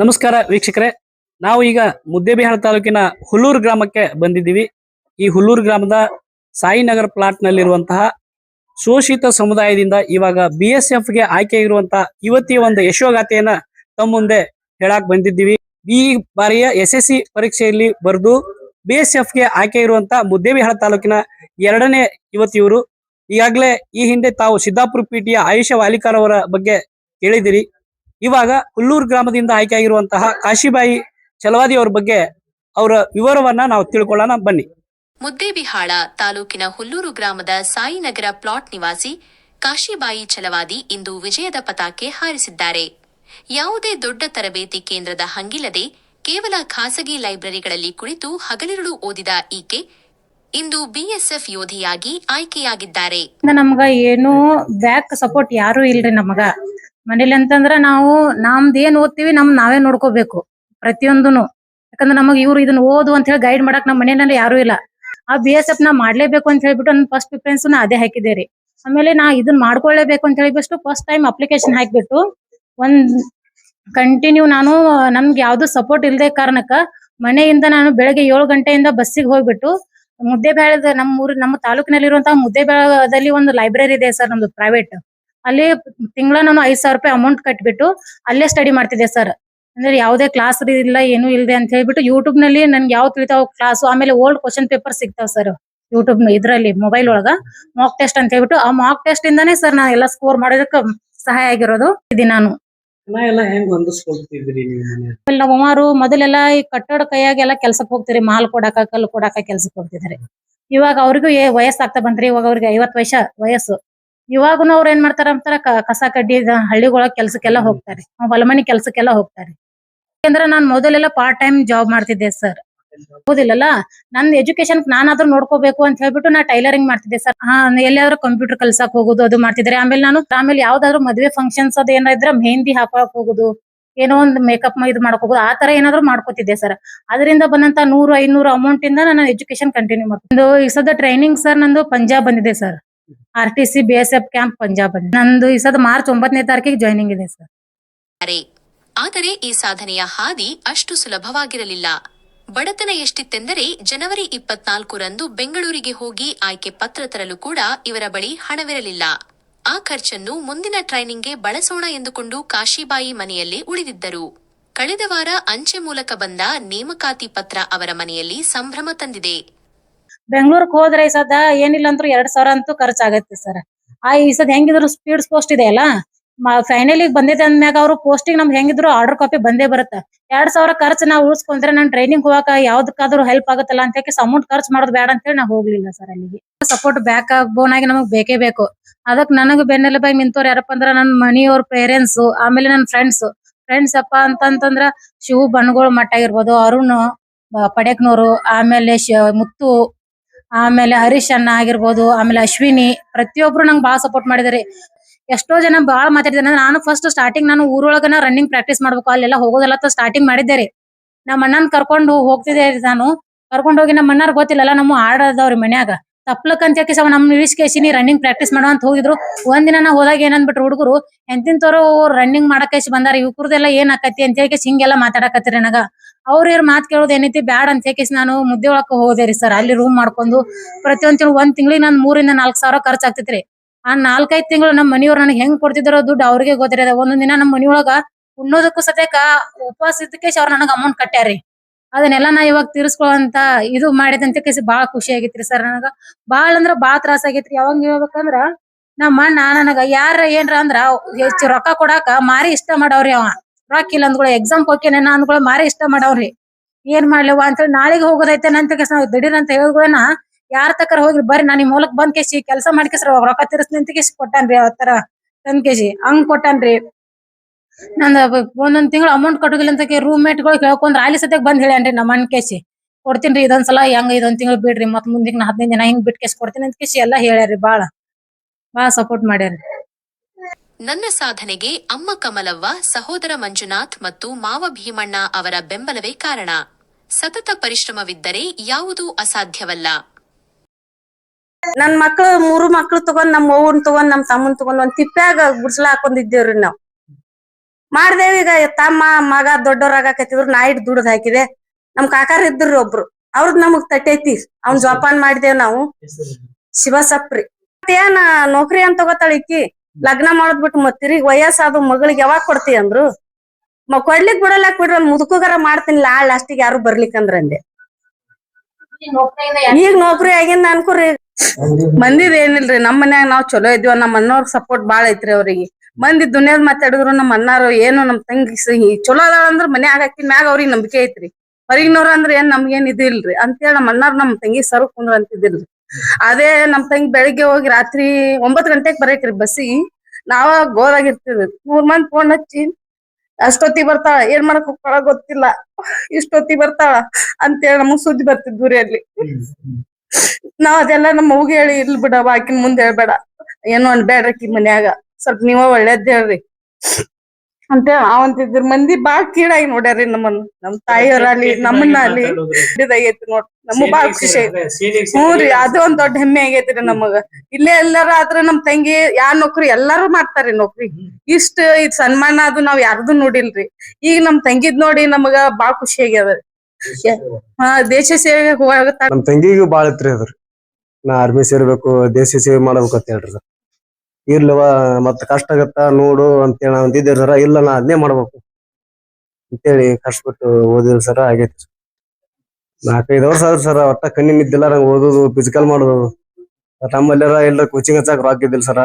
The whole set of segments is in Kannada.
ನಮಸ್ಕಾರ ವೀಕ್ಷಕರೇ. ನಾವು ಈಗ ಮುದ್ದೇಬಿಹಾಳ ತಾಲೂಕಿನ ಹುಲ್ಲೂರು ಗ್ರಾಮಕ್ಕೆ ಬಂದಿದ್ದೀವಿ. ಈ ಹುಲ್ಲೂರು ಗ್ರಾಮದ ಸಾಯಿನಗರ್ ಪ್ಲಾಟ್ ನಲ್ಲಿರುವಂತಹ ಶೋಷಿತ ಸಮುದಾಯದಿಂದ ಇವಾಗ ಬಿ ಎಸ್ ಎಫ್ಗೆ ಆಯ್ಕೆ ಇರುವಂತಹ ಯುವತಿಯ ಒಂದು ಯಶೋಗಾಥೆಯನ್ನ ತಮ್ಮ ಮುಂದೆ ಹೇಳಕ್ ಬಂದಿದ್ದೀವಿ. ಈ ಬಾರಿಯ ಎಸ್ ಎಸ್ ಸಿ ಪರೀಕ್ಷೆಯಲ್ಲಿ ಬರೆದು ಬಿ ಎಸ್ ಎಫ್ಗೆ ಆಯ್ಕೆ ಇರುವಂತಹ ಮುದ್ದೇಬಿಹಾಳ ತಾಲೂಕಿನ ಎರಡನೇ ಯುವತಿಯವರು ಈಗಾಗಲೇ ಈ ಹಿಂದೆ ತಾವು ಸಿದ್ದಾಪುರ ಪಿಟಿಯ ಆಯುಷ ವಾಲಿಕಾರ್ ಅವರ ಬಗ್ಗೆ ಕೇಳಿದಿರಿ ಇವಾಗ ಹುಲ್ಲೂರು ಗ್ರಾಮದಿಂದ ಆಯ್ಕೆಯಾಗಿರುವಂತಹ ಕಾಶಿಬಾಯಿ ಚಲವಾದಿ ಅವರ ಬಗ್ಗೆ ಅವರ ವಿವರವನ್ನ ನಾವು ತಿಳ್ಕೊಳ್ಳೋಣ. ಬನ್ನಿ. ಮುದ್ದೇಬಿಹಾಳ ತಾಲೂಕಿನ ಹುಲ್ಲೂರು ಗ್ರಾಮದ ಸಾಯಿನಗರ ಪ್ಲಾಟ್ ನಿವಾಸಿ ಕಾಶಿಬಾಯಿ ಛಲವಾದಿ ಇಂದು ವಿಜಯದ ಪತಾಕೆ ಹಾರಿಸಿದ್ದಾರೆ. ಯಾವುದೇ ದೊಡ್ಡ ತರಬೇತಿ ಕೇಂದ್ರದ ಹಂಗಿಲ್ಲದೆ ಕೇವಲ ಖಾಸಗಿ ಲೈಬ್ರರಿಗಳಲ್ಲಿ ಕುಳಿತು ಹಗಲಿರುಳು ಓದಿದ ಈಕೆ ಇಂದು ಬಿಎಸ್ಎಫ್ ಯೋಧಿಯಾಗಿ ಆಯ್ಕೆಯಾಗಿದ್ದಾರೆ. ನಮಗ ನಮ್ಗ ಏನು ಬ್ಯಾಕ್ ಸಪೋರ್ಟ್ ಯಾರು ಇಲ್ರಿ ನಮಗ. ಮನೇಲಿ ಅಂತಂದ್ರ ನಾವು ನಮ್ದ್ ಏನ್ ಓದ್ತೀವಿ ನಮ್ ನಾವೇ ನೋಡ್ಕೋಬೇಕು ಪ್ರತಿಯೊಂದುನು. ಯಾಕಂದ್ರೆ ನಮಗ್ ಇವ್ರು ಇದನ್ನ ಓದು ಅಂತ ಹೇಳಿ ಗೈಡ್ ಮಾಡಕ್ ನಮ್ ಮನೆಯಲ್ಲಿ ಯಾರು ಇಲ್ಲ. ಆ ಬಿ ಎಸ್ ಎಫ್ ನಾ ಮಾಡ್ಲೇಬೇಕು ಅಂತ ಹೇಳ್ಬಿಟ್ಟು ನನ್ನ ಫಸ್ಟ್ ಪ್ರಿಫರೆನ್ಸ್ ನಾ ಅದೇ ಹಾಕಿದೆ ರೀ. ಆಮೇಲೆ ನಾ ಇದನ್ನ ಮಾಡ್ಕೊಳ್ಳೇಬೇಕು ಅಂತ ಹೇಳಿಬಿಟ್ಟು ಫಸ್ಟ್ ಟೈಮ್ ಅಪ್ಲಿಕೇಶನ್ ಹಾಕ್ಬಿಟ್ಟು ಒಂದ್ ಕಂಟಿನ್ಯೂ ನಾನು, ನಮ್ಗೆ ಯಾವ್ದು ಸಪೋರ್ಟ್ ಇಲ್ದೆ ಕಾರಣಕ್ಕ ಮನೆಯಿಂದ ನಾನು ಬೆಳಗ್ಗೆ ಏಳು ಗಂಟೆಯಿಂದ ಬಸ್ಸಿಗೆ ಹೋಗ್ಬಿಟ್ಟು ಮುದ್ದೇಬೇಳದ ನಮ್ಮ ಊರು ನಮ್ಮ ತಾಲೂಕಿನಲ್ಲಿರುವಂತಹ ಮುದ್ದೇಬೇಳದಲ್ಲಿ ಒಂದು ಲೈಬ್ರರಿ ಇದೆ ಸರ್ ನಮ್ದು ಪ್ರೈವೇಟ್ ಅಲ್ಲಿ ತಿಂಗಳ ನಾನು ಐದ್ ಸಾವಿರ ರೂಪಾಯಿ ಅಮೌಂಟ್ ಕಟ್ಬಿಟ್ಟು ಅಲ್ಲೇ ಸ್ಟಡಿ ಮಾಡ್ತಿದ್ದೆ ಸರ್ ಅಂದ್ರೆ ಯಾವುದೇ ಕ್ಲಾಸ್ ಇಲ್ಲ ಏನು ಇಲ್ಲದೆ ಅಂತ ಹೇಳ್ಬಿಟ್ಟು ಯೂಟ್ಯೂಬ್ನಲ್ಲಿ ನನ್ಗೆ ಯಾವ ತಿಳಿತಾವ ಕ್ಲಾಸ್ ಆಮೇಲೆ ಓಲ್ಡ್ ಕ್ವಶನ್ ಪೇಪರ್ ಸಿಗ್ತಾವ ಸರ್ ಯೂಟ್ಯೂಬ್ ಇದ್ರಲ್ಲಿ ಮೊಬೈಲ್ ಒಳಗ ಮಾಕ್ ಟೆಸ್ಟ್ ಅಂತ ಹೇಳ್ಬಿಟ್ಟು ಆ ಮಾಕ್ ಟೆಸ್ಟ್ ಇಂದಾನೇ ಸರ್ ನಾ ಎಲ್ಲ ಸ್ಕೋರ್ ಮಾಡೋದಕ್ಕೆ ಸಹಾಯ ಆಗಿರೋದು ಇದು ನಾನು. ಎಲ್ಲ ಹೆಂಗ್ ಹೊಂದಿಸ್ಕೊಳ್ತಿದ್ರಿ ನೀವು ಆಮೇಲೆ ನಮ್ಮ ಅಮ್ಮರು ಮೊದಲೆಲ್ಲ ಈ ಕಟ್ಟಡ ಕೈಯಾಗೆಲ್ಲ ಕೆಲ್ಸಕ್ಕೆ ಹೋಗ್ತಿರಿ ಮಾಲ್ ಕೊಡಾಕ ಕಲ್ಲು ಕೊಡಾಕ ಕೆಲ್ಸಕ್ಕೆ ಹೋಗ್ತಿದ್ದಾರೆ. ಇವಾಗ ಅವ್ರಿಗೂ ಏ ವಯಸ್ಸಾಗ್ತಾ ಬಂದ್ರಿ ಇವಾಗ ಅವ್ರಿಗೆ ಐವತ್ ವಯಸ್ಸ ವಯಸ್ಸು. ಇವಾಗನು ಅವ್ರ ಏನ್ ಮಾಡ್ತಾರ ಅಂತಾರ ಕಸ ಕಡ್ಡಿ ಹಳ್ಳಿಗೊಳಗ್ ಕೆಲ್ಸಕ್ಕೆಲ್ಲ ಹೋಗ್ತಾರೆ. ಹೊಲಮನಿ ಕೆಲ್ಸಕ್ಕೆಲ್ಲ ಹೋಗ್ತಾರೆ. ಯಾಕಂದ್ರ ನಾನ್ ಮೊದಲೆಲ್ಲ ಪಾರ್ಟ್ ಟೈಮ್ ಜಾಬ್ ಮಾಡ್ತಿದ್ದೆ ಸರ್ ಹೌದಿಲ್ಲಲ್ಲ ನಂದ್ ಎಜುಕೇಶನ್ ನಾನಾದ್ರೂ ನೋಡ್ಕೋಬೇಕು ಅಂತ ಹೇಳ್ಬಿಟ್ಟು ನಾ ಟೈಲರಿಂಗ್ ಮಾಡ್ತಿದ್ದೆ ಸರ್ ಹಾ ಎಲ್ಲಿಯಾದ್ರೂ ಕಂಪ್ಯೂಟರ್ ಕಲ್ಸಕ್ ಹೋಗೋದು ಅದು ಮಾಡ್ತಿದ್ರೆ ಆಮೇಲೆ ನಾನು ಆಮೇಲೆ ಯಾವ್ದಾದ್ರು ಮದ್ವೆ ಫಂಕ್ಷನ್ಸ್ ಅದ್ ಏನಾದ್ರ ಮೆಹಂದಿ ಹಾಕೊಳಕ್ ಹೋಗುದು ಏನೋ ಒಂದು ಮೇಕಪ್ ಇದು ಮಾಡ್ಕೋಬಹುದು ಆ ತರ ಏನಾದ್ರು ಮಾಡ್ಕೋತಿದ್ದೆ ಸರ್ ಅದರಿಂದ ಬಂದಂತ ನೂರು ಐನೂರು ಅಮೌಂಟ್ ಇಂದ ನಾನು ಎಜುಕೇಶನ್ ಕಂಟಿನ್ಯೂ ಮಾಡ್ತೀನಿ ಈ ಸದ ಟ್ರೈನಿಂಗ್ ಸರ್ ನಂದು ಪಂಜಾಬ್ ಬಂದಿದೆ sir R T C, B S F camp Punjab ಅಲ್ಲಿ. ನಂದು ಈ ಸದ ಮಾರ್ಚ್ ಒಂಬತ್ತನೇ ತಾರೀಕಿಗೆ ಜಾಯ್ನಿಂಗ್ ಇದೆ ಸರ್. ಆದರೆ ಈ ಸಾಧನೆಯ ಹಾದಿ ಅಷ್ಟು ಸುಲಭವಾಗಿರಲಿಲ್ಲ. ಬಡತನ ಎಷ್ಟಿತ್ತೆಂದರೆ ಜನವರಿ ಇಪ್ಪತ್ನಾಲ್ಕರಂದು ಬೆಂಗಳೂರಿಗೆ ಹೋಗಿ ಆಯ್ಕೆ ಪತ್ರ ತರಲು ಕೂಡ ಇವರ ಬಳಿ ಹಣವಿರಲಿಲ್ಲ. ಆ ಖರ್ಚನ್ನು ಮುಂದಿನ ಟ್ರೈನಿಂಗ್ಗೆ ಬಳಸೋಣ ಎಂದುಕೊಂಡು ಕಾಶಿಬಾಯಿ ಮನೆಯಲ್ಲಿ ಉಳಿದಿದ್ದರು. ಕಳೆದ ವಾರ ಅಂಚೆ ಮೂಲಕ ಬಂದ ನೇಮಕಾತಿ ಪತ್ರ ಅವರ ಮನೆಯಲ್ಲಿ ಸಂಭ್ರಮ ತಂದಿದೆ. ಬೆಂಗಳೂರಿಗೆ ಹೋದ್ರೆ ಈ ಸದ ಏನಿಲ್ಲ ಅಂದ್ರು ಎರಡ್ ಸಾವಿರ ಅಂತೂ ಖರ್ಚಾಗತ್ತೆ ಸರ್ ಆ ಈ ಸದ ಹೆಂಗಿದ್ರು ಸ್ಪೀಡ್ ಪೋಸ್ಟ್ ಇದೆ ಅಲ್ಲ? ಫೈನಲಿ ಬಂದಿದೆ ಅಂದ್ಮ್ಯಾಗ ಅವ್ರು ಪೋಸ್ಟಿಂಗ್ ನಮ್ಗೆ ಹೆಂಗಿದ್ರು ಆರ್ಡರ್ ಕಾಪಿ ಬಂದೇ ಬರುತ್ತೆ. ಎರಡ್ ಸಾವಿರ ಖರ್ಚು ನಾವು ಉಳಿಸ್ಕೊಂಡ್ರೆ ನಾನು ಟ್ರೈನಿಂಗ್ ಹೋಗಾಕ ಯಾವ್ದಕ್ಕಾದ್ರೂ ಹೆಲ್ಪ್ ಆಗುತ್ತಲ್ಲ ಅಂತ ಹೇಳಿ ಅಮೌಂಟ್ ಖರ್ಚು ಮಾಡೋದು ಬೇಡ ಅಂತ ಹೇಳಿ ನಾವು ಹೋಗ್ಲಿಲ್ಲ ಸರ್ ಅಲ್ಲಿಗೆ. ಸಪೋರ್ಟ್ ಬ್ಯಾಕ್ ಬೋನ್ ಆಗಿ ನಮಗ್ ಬೇಕೇ ಬೇಕು. ಅದಕ್ ನನಗ್ ಬೆನ್ನೆಲುಬಾಗಿ ನಿಂತವ್ರು ಯಾರಪ್ಪ ಅಂದ್ರ ನನ್ ಮನಿಯವ್ರ ಪೇರೆಂಟ್ಸ್ ಆಮೇಲೆ ನನ್ ಫ್ರೆಂಡ್ಸ್ ಫ್ರೆಂಡ್ಸ್ ಅಪ್ಪ ಅಂತಂತಂದ್ರ ಶಿವು ಬಣ್ಣಗಳು ಮಠ ಇರ್ಬೋದು, ಅರುಣ್ ಪಡೆಕ್ನೋರು ಆಮೇಲೆ ಮುತ್ತು ಆಮೇಲೆ ಹರೀಶ್ ಅಣ್ಣ ಆಗಿರ್ಬೋದು, ಆಮೇಲೆ ಅಶ್ವಿನಿ, ಪ್ರತಿಯೊಬ್ರು ನಂಗೆ ಬಾಳ ಸಪೋರ್ಟ್ ಮಾಡಿದಾರೆ. ಎಷ್ಟೋ ಜನ ಬಹಳ ಮಾತಾಡಿದಾರೆ. ನಾನು ಫಸ್ಟ್ ಸ್ಟಾರ್ಟಿಂಗ್ ನಾನು ಊರೊಳಗನ ರನ್ನಿಂಗ್ ಪ್ರಾಕ್ಟೀಸ್ ಮಾಡ್ಬೇಕು. ಅಲ್ಲೆಲ್ಲ ಹೋಗೋದೆಲ್ಲ ಸ್ಟಾರ್ಟಿಂಗ್ ಮಾಡಿದ್ದೆ ನಮ್ಮ ಅಣ್ಣನ ಕರ್ಕೊಂಡು ಹೋಗ್ತಿದ್ದೆ ನಾನು. ಕರ್ಕೊಂಡು ಹೋಗಿ ನಮ್ಮ ಅಣ್ಣಾರ್ ಗೊತ್ತಿಲ್ಲಲ್ಲ, ನಮ್ಮ ಆಡದವ್ರಿ ಮನ್ಯಾಗ. ತಪ್ಲಕ್ ಅಂತ ಹೇಳಿ ನಮ್ ಇಳಿಸ್ಕೇಸಿನಿ ರನ್ನಿಂಗ್ ಪ್ರಾಕ್ಟೀಸ್ ಮಾಡೋ ಅಂತ ಹೋಗಿದ್ರು. ಒಂದಿನ ನಾ ಹೋದಾಗ ಏನಂದ್ಬಿಟ್ರು ಹುಡುಗರು, ಎಂತಿಂತವ್ರು ರನ್ನಿಂಗ್ ಮಾಡಕೇಸಿ ಬಂದಾರ, ಇವ್ರದೆಲ್ಲ ಏನ್ ಆಕತಿ ಅಂತ ಹೇಳಿ ಹಿಂಗೆಲ್ಲ ಮಾತಾಡಕತ್ತೀರಿ ನನಗ. ಅವ್ರ ಇವ್ರ ಮಾತ್ ಕೇಳೋದ್ ಏನೈತಿ, ಬ್ಯಾಡ ಅಂತ ಹೇಳಿ ನಾನು ಮುದ್ದೆ ಒಳಕ್ ರೀ ಸರ್. ಅಲ್ಲಿ ರೂಮ್ ಮಾಡ್ಕೊಂಡು ಪ್ರತಿಯೊಂದ್ ತಿಂಗಳು, ಒಂದ್ ತಿಂಗಳಿಗೆ ನಾನ್ ಮೂರಿಂದ ನಾಲ್ಕ್ ಸಾವಿರ ಖರ್ಚ್ ಆಗ್ತೈತ್ರಿ. ಆ ನಾಲ್ಕೈದ್ ತಿಂಗಳು ನಮ್ಮ ಮನಿಯವ್ರ ನನಗೆ ಹೆಂಗ್ ಕೊಡ್ತಿದಾರೋ ದುಡ್ಡು ಅವ್ರಿಗೆ ಗೊತ್ತಿರ ಒಂದೊಂದ್ ದಿನ ನಮ್ಮ ಮನಿಯೊಳಗ ಉಣ್ಣೋದಕ್ಕೂ ಸತೇಕ ಉಪವಾಸ ಇದ್ದಕ್ಕೆ ಅವ್ರ ನನಗ್ ಅಮೌಂಟ್ ಕಟ್ಟ್ಯಾರಿ ಅದನ್ನೆಲ್ಲ ನಾ ಇವಾಗ ತೀರ್ಸ್ಕೊಳಂತ ಇದು ಮಾಡಿದಂತ ಕೇಸಿ ಬಾಳ ಖುಷಿ ಆಗೈತ್ರಿ ಸರ್ ನನಗ. ಬಾಳ ಅಂದ್ರ ಬಾಳ ತ್ರಾಸ ಆಗೇತ್ರಿ. ಯಾವಾಗ ಹೇಳ್ಬೇಕಂದ್ರ ನಮ್ಮ ಅಣ್ಣ ನನಗ, ಯಾರ ಏನ್ರ ಅಂದ್ರ ಹೆಚ್ಚು ರೊಕ್ಕ ಕೊಡಾಕ ಮಾರಿ ಇಷ್ಟ ಮಾಡವ್ರಿ ಅವ. ರೊಕ್ಕ ಇಲ್ಲ ಅಂದ್ಗಳು ಎಕ್ಸಾಮ್ ನಾ ಅಂದ್ಗಳು ಮಾರೇ ಇಷ್ಟ ಮಾಡವ್ರಿ. ಏನ್ ಮಾಡ್ಲಿವ ಅಂತ ಹೇಳಿ, ನಾಳೆಗೆ ಹೋಗೋದೈತೆ ನಂತ ಕೇಸ್ ನಾವು ದಿಢೀರ್ ಅಂತ ಹೇಳಿದ್ಗಳನ್ನ ಯಾರ ತಕರ ಹೋಗಿ ಬರ್ರಿ, ನಾನು ನಿಮ್ ಮೂಲಕ್ ಬಂದ್ ಕೇಸಿ, ಕೆಲಸ ಮಾಡ್ಕೇಸ್ರ ರೊಕ್ಕ ತಿರ್ಸ್ ಅಂತ ಕೇಸಿ ಕೊಟ್ಟಾನ್ರಿ ಅವತ್ತರ ತಂದ್ ಕೇಸಿ, ಹಂಗ್ ಕೊಟ್ಟಾನ್ರಿ. ನಂದ ಒಂದೊಂದ್ ತಿಂಗಳು ಅಮೌಂಟ್ ಕಟ್ಟೋದಿಲ್ಲ ಅಂತ ರೂಮ್ ಮೇಟ್ಗಳು ಕೇಳ್ಕೊಂಡ್ರೆ ಅಲ್ಲಿ ಸತ್ಯಕ್ ಬಂದ್ ಹೇಳ್ಯಾನ್ರಿ ನಮ್ಮ ಅಣ್ಣ ಕೇಸಿ. ಕೊಡ್ತೀನ್ರಿ ಇದೊಂದ್ಸಲ ಹೆಂಗ್ ಇದೊಂದ್ ತಿಂಗಳು ಬಿಡ್ರಿ ಮತ್ ಮುಂದಿನ ಹದಿನೈದು ದಿನ ಹಿಂಗ್ ಬಿಟ್ ಕೇಸ್ ಕೊಡ್ತೀನಿ ಅಂತ ಕೇಸಿ ಎಲ್ಲಾ ಹೇಳ್ಯಾರಿ ಬಾಳ. ಬಾಳ ಸಪೋರ್ಟ್ ಮಾಡ್ಯಾರಿ ನನ್ನ ಸಾಧನೆಗೆ ಅಮ್ಮ ಕಮಲವ್ವ ಸಹೋದರ ಮಂಜುನಾಥ್ ಮತ್ತು ಮಾವ ಭೀಮಣ್ಣ ಅವರ ಬೆಂಬಲವೇ ಕಾರಣ. ಸತತ ಪರಿಶ್ರಮವಿದ್ದರೆ ಯಾವುದೂ ಅಸಾಧ್ಯವಲ್ಲ. ನನ್ ಮಕ್ಳು ಮೂರು ಮಕ್ಳು ತಗೊಂಡ್ ನಮ್ ಅವ್ವನ್ ತಗೊಂಡ್ ನಮ್ ತಮ್ಮನ್ ತಗೊಂಡ್ ಒಂದ್ ತಿಪ್ಪ್ಯಾಗ ಗುಡ್ಸಲ ಹಾಕೊಂಡಿದ್ದೇವ್ರಿ ನಾವ್. ಮಾಡ್ದೇವ್ ಈಗ ತಮ್ಮ ಮಗ ದೊಡ್ಡವ್ರಾಗಕತ್ತಿದ್ರು ನಾ ಇಟ್ ದುಡ್ದು ಹಾಕಿದೆ. ನಮ್ ಕಾಕಾರ ಇದ್ರು ಒಬ್ರು. ಅವ್ರದ್ ನಮಗ್ ತಟ್ಟೈತಿ. ಅವ್ನ್ ಜೋಪಾನ್ ಮಾಡಿದೇವ್ ನಾವು. ಶಿವಸಪ್ರಿ. ಏನ ನೌಕರಿ ಅಂತ ತಗೋತಾಳ ಈಕಿ? ಲಗ್ನ ಮಾಡೋದ್ ಬಿಟ್ಟು ಮತ್ ತಿರುಗಿ ವಯಸ್ಸಾದ ಮಗಳಿಗೆ ಯಾವಾಗ ಕೊಡ್ತಿ ಅಂದ್ರು? ಮ ಕೊಡ್ಲಿಕ್ ಬಿಡಲ್ಲ ಬಿಡ್ರಿ ಮುದುಕುಗಾರ ಮಾಡ್ತೀನಿ ಲಾ ಲಾಸ್ಟಿಗೆ ಯಾರು ಬರ್ಲಿಕ್ಕಂದ್ರಂದೆ ಈಗ ನೌಕರಿ ಆಗಿಂದ ಅನ್ಕೋರಿ ಮಂದಿದ್ ಏನಿಲ್ರಿ, ನಮ್ ಮನ್ಯಾಗ ನಾವ್ ಚಲೋ ಇದ್ವಿ, ನಮ್ ಅಣ್ಣವ್ರ ಸಪೋರ್ಟ್ ಬಾಳ ಐತ್ರಿ ಅವ್ರಿಗೆ. ಮಂದಿ ದುನಿಯಾದ್ ಮಾತಾಡಿದ್ರು ನಮ್ ಅಣ್ಣಾರು, ಏನು ನಮ್ ತಂಗಿ ಚಲೋ ಅದಾಳ ಅಂದ್ರ ಮನ್ಯಾಗ ಹಾಕಿ ಮ್ಯಾಗ ಅವ್ರಿಗೆ ನಂಬಿಕೆ ಐತ್ರಿ. ಹೊರಗಿನವ್ರ ಅಂದ್ರ ಏನ್ ನಮ್ಗೇನ್ ಇದಿಲ್ರಿ? ಅಂತೇಳಿ ನಮ್ ಅಣ್ಣಾರ್ ನಮ್ ತಂಗಿ ಸರ್ ಕುಂದ್ರ ಅಂತಿದ್ದಿಲ್ರಿ. ಅದೇ ನಮ್ ತಂಗಿ ಬೆಳಿಗ್ಗೆ ಹೋಗಿ ರಾತ್ರಿ ಒಂಬತ್ ಗಂಟೆಗ್ ಬರೈತ್ರಿ ಬಸ್ಸಿ ನಾವ ಗೋರಾಗಿರ್ತೀವಿ ಮೂರ್ ಮಂದಿ ಫೋನ್ ಹಚ್ಚಿ, ಅಷ್ಟೊತ್ತಿಗೆ ಬರ್ತಾಳ? ಏನ್ ಮಾಡಕ್ ಹೋಗ್ತಾಳ? ಗೊತ್ತಿಲ್ಲ. ಇಷ್ಟೊತ್ತಿಗೆ ಬರ್ತಾಳ? ಅಂತೇಳಿ ನಮಗ್ ಸುದ್ದಿ ಬರ್ತಿದ್ವಿ ಅಲ್ಲಿ. ನಾವ್ ಅದೆಲ್ಲ ನಮ್ಮ ಅವ್ಗೆ ಹೇಳಿ ಇರ್ಲಿ ಬಿಡವ ಆಕಿನ್ ಮುಂದೆ ಹೇಳ್ಬೇಡ. ಏನೋ ಅನ್ಬೇಡ್ರಿ ಮನ್ಯಾಗ. ಸ್ವಲ್ಪ ನೀವ ಒಳ್ಳೇದ್ ಹೇಳ್ರಿ. ಅಂತ ಅವಂತಿದ್ರ ಮಂದಿ ಬಾಳ್ ಕೀಳಾಗಿ ನೋಡ್ಯಾರಿ ನಮ್ಮನ್ನ ನಮ್ ತಾಯಿಯವರಲ್ಲಿ ನಮ್ಮನ್ನ ಅಲ್ಲಿ ಇದಾಗೈತಿ ನೋಡ್ ನಮಗ್ ಬಾಳ್ ಖುಷಿ ಐತಿ ಹ್ಞೂ ರೀ ಅದು ಒಂದ್ ದೊಡ್ಡ ಹೆಮ್ಮೆ ಆಗೈತ್ರಿ ನಮಗ. ಇಲ್ಲೇ ಎಲ್ಲಾರ ಆದ್ರ ನಮ್ ತಂಗಿ ಯಾರ್ ನೌಕರಿ ಎಲ್ಲಾರು ಮಾಡ್ತಾರಿ ನೌಕರಿ. ಇಷ್ಟ ಇದ್ ಸನ್ಮಾನ ಅದು ನಾವ್ ಯಾರ್ದು ನೋಡಿಲ್ರಿ. ಈಗ ನಮ್ ತಂಗಿದ್ ನೋಡಿ ನಮಗ ಬಾಳ್ ಖುಷಿ ಆಗ್ಯದ. ಹಾ ದೇಶ ಸೇವೆಗೆ ಹೋಗತ್ತ ನಮ್ ತಂಗಿಗೂ ಬಾಳ ಐತ್ರಿ ಅದ್ರ. ನಾ ಆರ್ಮಿ ಸೇರ್ಬೇಕು ದೇಶ ಸೇವೆ ಮಾಡ್ಬೇಕು ಅಂತ ಹೇಳ್ರಿ ಸರ್. ಇರ್ಲವ, ಮತ್ತೆ ಕಷ್ಟ ಆಗತ್ತ, ನೋಡು ಅಂತೇಳಿ ನಾವ್ ಸರ. ಇಲ್ಲ, ನಾ ಅದನ್ನೇ ಮಾಡ್ಬೇಕು ಅಂತೇಳಿ ಕಷ್ಟಪಟ್ಟು ಓದಿದ್ರು ಸರ, ಆಗೈತಿ ನಾಲ್ಕೈದು ವರ್ಷ ಆದ್ರೂ ಸರ, ಒಟ್ಟ ಕಣ್ಣಿ ನಿದ್ದಿಲ್ಲ ನಂಗೆ ಓದೋದು ಫಿಸಿಕಲ್ ಮಾಡೋದು. ನಮ್ಮಲ್ಲೆಲ್ಲ ಎಲ್ಲ ಕೋಚಿಂಗ್ ಹಚ್ಚಾಕ ರೊಕ್ಕ ಇದ್ದಿಲ್ಲ ಸರ.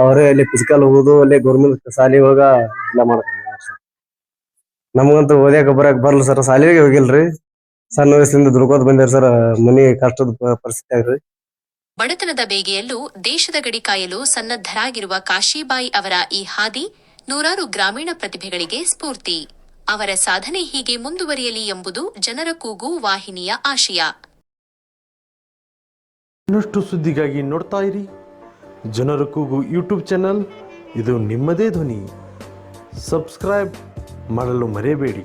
ಅವರೇ ಅಲ್ಲಿ ಫಿಸಿಕಲ್ ಓದು, ಅಲ್ಲಿ ಗೌರ್ಮೆಂಟ್ ಶಾಲಿ ಹೋಗ, ಎಲ್ಲ ಮಾಡ್ತಾರೆ ನಮಗಂತೂ ಓದ್ಯಾಕ ಬರಕ್ ಬರ್ಲ ಸರ್. ಶಾಲೆಗೆ ಹೋಗಿಲ್ರಿ. ಸಣ್ಣ ವಯಸ್ಸಿಂದ ದುಡ್ಕೋತ ಬಂದಿರಿ ಸರ್, ಮನಿ ಕಷ್ಟದ ಪರಿಸ್ಥಿತಿ ಆಗ್ರಿ. ಬಡತನದ ಬೇಗೆಯಲ್ಲೂ ದೇಶದ ಗಡಿ ಕಾಯಲು ಸನ್ನದ್ಧರಾಗಿರುವ ಕಾಶಿಬಾಯಿ ಅವರ ಈ ಹಾದಿ ನೂರಾರು ಗ್ರಾಮೀಣ ಪ್ರತಿಭೆಗಳಿಗೆ ಸ್ಫೂರ್ತಿ. ಅವರ ಸಾಧನೆ ಹೀಗೆ ಮುಂದುವರಿಯಲಿ ಎಂಬುದು ಜನರ ಕೂಗು ವಾಹಿನಿಯ ಆಶಯ. ಇನ್ನಷ್ಟು ಸುದ್ದಿಗಾಗಿ ನೋಡ್ತಾ ಇರಿ. ಜನರ ಕೂಗು ಯೂಟ್ಯೂಬ್ ಚಾನಲ್. ಇದು ನಿಮ್ಮದೇ ಧ್ವನಿ. ಸಬ್ಸ್ಕ್ರೈಬ್ ಮಾಡಲು ಮರೆಯಬೇಡಿ.